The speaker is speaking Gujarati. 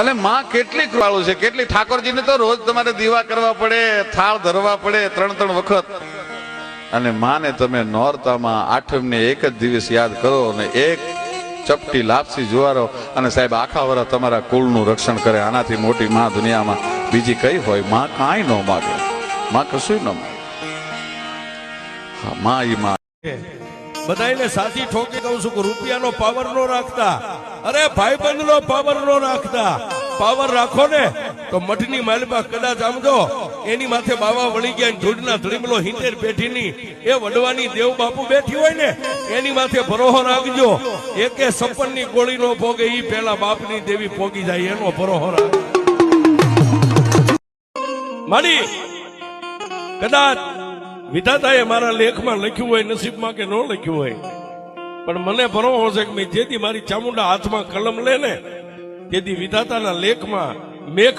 અને માં કેટલી કૃપાળુ છે, કેટલી ઠાકોરજીને તો રોજ તમારે દીવા કરવા પડે, થાળ ધરવા પડે, ત્રણ ત્રણ વખત. અને માને તમે નોરતામાં આઠમને એક જ દિવસ યાદ કરો અને એક ચપટી લાપસી જુવારો અને સાહેબ આખા વરસ તમારા કુળનું રક્ષણ કરે. આનાથી મોટી માં દુનિયામાં બીજી કઈ હોય? માં કાંઈ ન માગે. માં કશું ન માગે. હા, માં ઈ માં. બધાને સાચી ઠોકી દઉં છું કે રૂપિયાનો પાવર નો રાખતા. અરે ભાઈબંધ નો પાવર નો રાખતા. પાવર રાખો ને તો મઠની માલમાં કદાચ આમજો એની માથે બાવા વળી ગયા ને ધૂળના ધડીમલો હિંતેર પેઢીની એ વડવાની દેવ બાપુ બેઠી હોય ને, એની માથે ભરોહો રાખજો. એકે સપનની ગોળી નો ભોગે, ઈ પેલા બાપની દેવી પોગી જાય, એનો ભરોહો રાખ માડી, કદાચ વિધાતાએ મારા લેખમાં લખ્યું હોય, નસીબમાં કે ન લખ્યું હોય. પણ મને ભરોસો છે કે મેં જેથી મારી ચામુંડા હાથમાં કલમ લે ને, તેથી વિધાતાના લેખમાં મેઘ